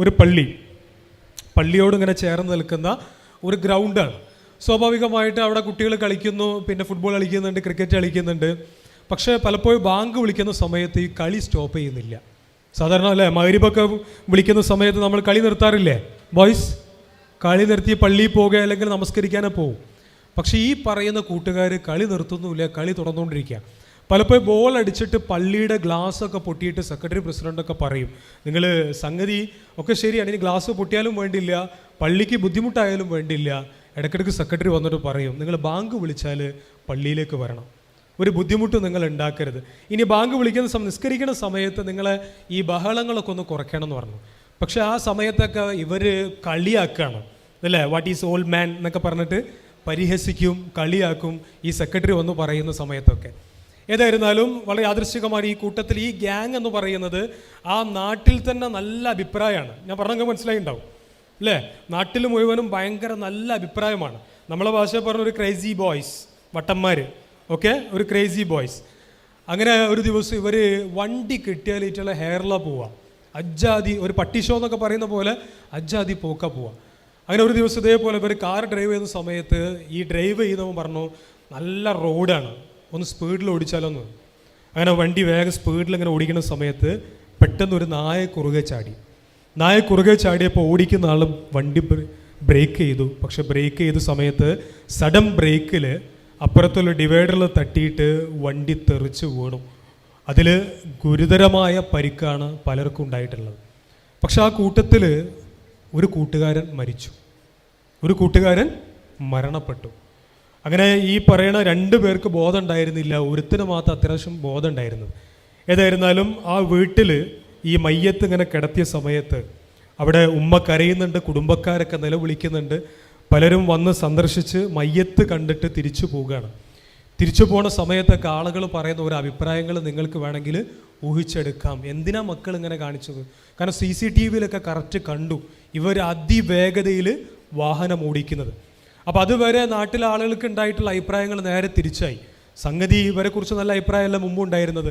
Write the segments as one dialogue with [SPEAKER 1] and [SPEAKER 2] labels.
[SPEAKER 1] ഒരു പള്ളി. പള്ളിയോട് ഇങ്ങനെ ചേർന്ന് നിൽക്കുന്ന ഒരു ഗ്രൗണ്ടാണ് സ്വാഭാവികമായിട്ട് അവിടെ കുട്ടികൾ കളിക്കുന്നു പിന്നെ ഫുട്ബോൾ കളിക്കുന്നുണ്ട് ക്രിക്കറ്റ് കളിക്കുന്നുണ്ട്. പക്ഷേ പലപ്പോഴും ബാങ്ക് വിളിക്കുന്ന സമയത്ത് ഈ കളി സ്റ്റോപ്പ് ചെയ്യുന്നില്ല. സാധാരണ അല്ലേ മകരിബൊക്കെ വിളിക്കുന്ന സമയത്ത് നമ്മൾ കളി നിർത്താറില്ലേ? ബോയ്സ് കളി നിർത്തി പള്ളിയിൽ പോകുക അല്ലെങ്കിൽ നമസ്കരിക്കാനേ പോകും പക്ഷേ ഈ പറയുന്ന കൂട്ടുകാർ കളി നിർത്തുന്നുമില്ല കളി തുടർന്നുകൊണ്ടിരിക്കുക പലപ്പോഴും ബോൾ അടിച്ചിട്ട് പള്ളിയുടെ ഗ്ലാസ് ഒക്കെ പൊട്ടിയിട്ട് സെക്രട്ടറി പ്രസിഡന്റൊക്കെ പറയും. നിങ്ങൾ സംഗതി ഒക്കെ ശരിയാണ്. ഇനി ഗ്ലാസ് പൊട്ടിയാലും വേണ്ടില്ല. പള്ളിക്ക് ബുദ്ധിമുട്ടായാലും വേണ്ടില്ല. ഇടയ്ക്കിടയ്ക്ക് സെക്രട്ടറി വന്നിട്ട് പറയും. നിങ്ങൾ ബാങ്ക് വിളിച്ചാൽ പള്ളിയിലേക്ക് വരണം. ഒരു ബുദ്ധിമുട്ട് നിങ്ങൾ ഉണ്ടാക്കരുത്. ഇനി ബാങ്ക് വിളിക്കുന്ന സമയം നിസ്കരിക്കുന്ന സമയത്ത് നിങ്ങളെ ഈ ബഹളങ്ങളൊക്കെ ഒന്ന് കുറയ്ക്കണം എന്ന് പറഞ്ഞു. പക്ഷേ ആ സമയത്തൊക്കെ ഇവർ കളിയാക്കുകയാണ് അല്ലേ? വാട്ട് ഈസ് ഓൾഡ് മാൻ എന്നൊക്കെ പറഞ്ഞിട്ട് പരിഹസിക്കും കളിയാക്കും ഈ സെക്രട്ടറി വന്ന് പറയുന്ന സമയത്തൊക്കെ. ഏതായിരുന്നാലും വളരെ യാദൃശ്ചികമാണ് ഈ കൂട്ടത്തിൽ ഈ ഗ്യാങ് എന്ന് പറയുന്നത് ആ നാട്ടിൽ തന്നെ നല്ല അഭിപ്രായമാണ്. ഞാൻ പറഞ്ഞെങ്കിൽ മനസ്സിലായിണ്ടാവും. അല്ലേ? നാട്ടിൽ മുഴുവനും ഭയങ്കര നല്ല അഭിപ്രായമാണ്. നമ്മളെ ഭാഷ പറഞ്ഞ ഒരു ക്രേസി ബോയ്സ് വട്ടന്മാർ ഓക്കെ ഒരു ക്രേസി ബോയ്സ് അങ്ങനെ ഒരു ദിവസം ഇവർ വണ്ടി കിട്ടിയാലിട്ടുള്ള ഹെയറില പോവുക. അജ്ജാതി ഒരു പട്ടി ഷോ എന്നൊക്കെ പറയുന്ന പോലെ അജ്ജാതി പോക്ക പോവുക. അങ്ങനെ ഒരു ദിവസം ഇതേപോലെ ഇവർ കാർ ഡ്രൈവ് ചെയ്യുന്ന സമയത്ത് ഈ ഡ്രൈവ് ചെയ്യുന്നവൻ പറഞ്ഞു നല്ല റോഡാണ് ഒന്ന് സ്പീഡിൽ ഓടിച്ചാലോന്ന് അങ്ങനെ വണ്ടി വേഗം സ്പീഡിൽ ഇങ്ങനെ ഓടിക്കുന്ന സമയത്ത് പെട്ടെന്ന് ഒരു നായ കുറുകെ ചാടി. നായ കുറുകെ ചാടിയപ്പോൾ ഓടിക്കുന്ന ആൾ വണ്ടി ബ്രേക്ക് ചെയ്തു. പക്ഷെ ബ്രേക്ക് ചെയ്ത സമയത്ത് സഡൻ ബ്രേക്കിൽ അപ്പുറത്തുള്ള ഡിവൈഡറിൽ തട്ടിയിട്ട് വണ്ടി തെറിച്ച് വീണു. അതിൽ ഗുരുതരമായ പരിക്കാണ് പലർക്കും ഉണ്ടായിട്ടുള്ളത്. പക്ഷെ ആ കൂട്ടത്തിൽ ഒരു കൂട്ടുകാരൻ മരിച്ചു. ഒരു കൂട്ടുകാരൻ മരണപ്പെട്ടു. അങ്ങനെ ഈ പറയുന്ന രണ്ടു പേർക്ക് ബോധം ഉണ്ടായിരുന്നില്ല ഒരുത്തിന് മാത്രം അത്യാവശ്യം ബോധം ഉണ്ടായിരുന്നത് ഏതായിരുന്നാലും ആ വീട്ടിൽ ഈ മയ്യത്ത് ഇങ്ങനെ കിടത്തിയ സമയത്ത് അവിടെ ഉമ്മ കരയുന്നുണ്ട് കുടുംബക്കാരൊക്കെ നിലവിളിക്കുന്നുണ്ട്. പലരും വന്ന് സന്ദർശിച്ച് മയ്യത്ത് കണ്ടിട്ട് തിരിച്ചു പോവുകയാണ്. തിരിച്ചു പോണ സമയത്തൊക്കെ ആളുകൾ പറയുന്ന ഒരു അഭിപ്രായങ്ങൾ നിങ്ങൾക്ക് വേണമെങ്കിൽ ഊഹിച്ചെടുക്കാം. എന്തിനാ മക്കൾ ഇങ്ങനെ കാണിച്ചത്? കാരണം സി സി ടി വിയിലൊക്കെ കറക്റ്റ് കണ്ടു. ഇവർ അതിവേഗതയിൽ വാഹനം ഓടിക്കുന്നത്. അപ്പോൾ അതുവരെ നാട്ടിലെ ആളുകൾക്ക് ഉണ്ടായിട്ടുള്ള അഭിപ്രായങ്ങൾ നേരെ തിരിച്ചായി. സംഗതി ഇവരെക്കുറിച്ച് നല്ല അഭിപ്രായമല്ല മുമ്പ് ഉണ്ടായിരുന്നത്.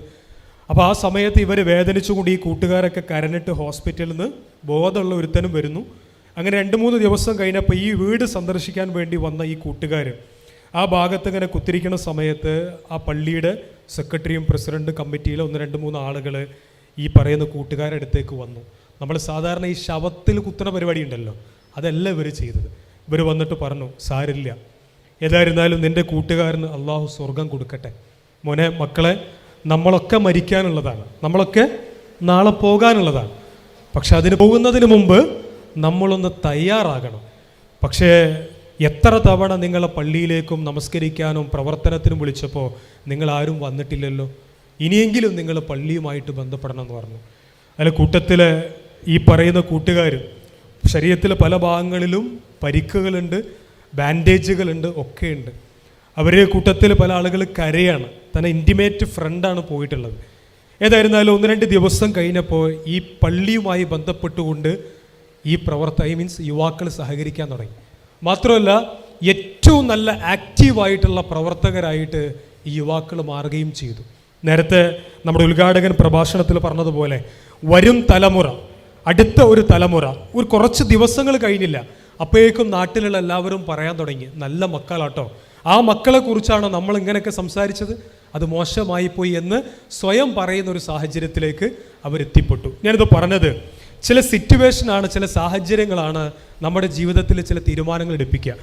[SPEAKER 1] അപ്പോൾ ആ സമയത്ത് ഇവർ വേദനിച്ചുകൊണ്ട് ഈ കൂട്ടുകാരൊക്കെ കരഞ്ഞിട്ട് ഹോസ്പിറ്റലിൽ നിന്ന് ബോധമുള്ള ഒരുത്തനും വരുന്നു. അങ്ങനെ രണ്ട് മൂന്ന് ദിവസം കഴിഞ്ഞപ്പോൾ ഈ വീട് സന്ദർശിക്കാൻ വേണ്ടി വന്ന ഈ കൂട്ടുകാർ ആ ഭാഗത്ത് ഇങ്ങനെ കുത്തിരിക്കുന്ന സമയത്ത് ആ പള്ളിയുടെ സെക്രട്ടറിയും പ്രസിഡന്റ് കമ്മിറ്റിയിലെ ഒന്ന് രണ്ട് മൂന്ന് ആളുകൾ ഈ പറയുന്ന കൂട്ടുകാരുടെ അടുത്തേക്ക് വന്നു. നമ്മൾ സാധാരണ ഈ ശവത്തിൽ കുത്തുന്ന പരിപാടി ഉണ്ടല്ലോ അതല്ല ഇവർ ചെയ്തത്. ഇവർ വന്നിട്ട് പറഞ്ഞു സാരില്ല. ഏതായിരുന്നാലും നിന്റെ കൂട്ടുകാരന് അള്ളാഹു സ്വർഗം കൊടുക്കട്ടെ. മോനെ മക്കളെ നമ്മളൊക്കെ മരിക്കാനുള്ളതാണ്. നമ്മളൊക്കെ നാളെ പോകാനുള്ളതാണ്. പക്ഷെ അതിന് പോകുന്നതിന് മുമ്പ് നമ്മളൊന്ന് തയ്യാറാകണം. പക്ഷേ എത്ര തവണ നിങ്ങളെ പള്ളിയിലേക്കും നമസ്കരിക്കാനും പ്രവർത്തനത്തിനും വിളിച്ചപ്പോൾ നിങ്ങൾ ആരും വന്നിട്ടില്ലല്ലോ? ഇനിയെങ്കിലും നിങ്ങൾ പള്ളിയുമായിട്ട് ബന്ധപ്പെടണം എന്ന് പറഞ്ഞു. അതിൽ കൂട്ടത്തിലെ ഈ പറയുന്ന കൂട്ടുകാർ ശരീരത്തിലെ പല ഭാഗങ്ങളിലും പരിക്കുകളുണ്ട് ബാൻഡേജുകളുണ്ട് ഒക്കെയുണ്ട്. അവരെ കൂട്ടത്തിൽ പല ആളുകൾ കരയാണ്. തന്നെ ഇന്റിമേറ്റ് ഫ്രണ്ടാണ് പോയിട്ടുള്ളത്. ഏതായിരുന്നാലും ഒന്ന് രണ്ട് ദിവസം കഴിഞ്ഞപ്പോൾ ഈ പള്ളിയുമായി ബന്ധപ്പെട്ടുകൊണ്ട് ഈ പ്രവർത്ത ഐ മീൻസ് യുവാക്കൾ സഹകരിക്കാൻ തുടങ്ങി. മാത്രമല്ല ഏറ്റവും നല്ല ആക്റ്റീവായിട്ടുള്ള പ്രവർത്തകരായിട്ട് ഈ യുവാക്കൾ മാറുകയും ചെയ്തു. നേരത്തെ നമ്മുടെ ഉദ്ഘാടകൻ പ്രഭാഷണത്തിൽ പറഞ്ഞതുപോലെ വരും തലമുറ അടുത്ത ഒരു തലമുറ. ഒരു കുറച്ച് ദിവസങ്ങൾ കഴിഞ്ഞില്ല. അപ്പോഴേക്കും നാട്ടിലുള്ള എല്ലാവരും പറയാൻ തുടങ്ങി നല്ല മക്കളാട്ടോ. ആ മക്കളെ കുറിച്ചാണോ നമ്മൾ ഇങ്ങനെയൊക്കെ സംസാരിച്ചത്? അത് മോശമായി പോയി എന്ന് സ്വയം പറയുന്ന ഒരു സാഹചര്യത്തിലേക്ക് അവരെത്തിപ്പെട്ടു ഞാനിത് പറഞ്ഞത് ചില സിറ്റുവേഷനാണ് ചില സാഹചര്യങ്ങളാണ് നമ്മുടെ ജീവിതത്തിൽ ചില തീരുമാനങ്ങൾ എടുപ്പിക്കുക.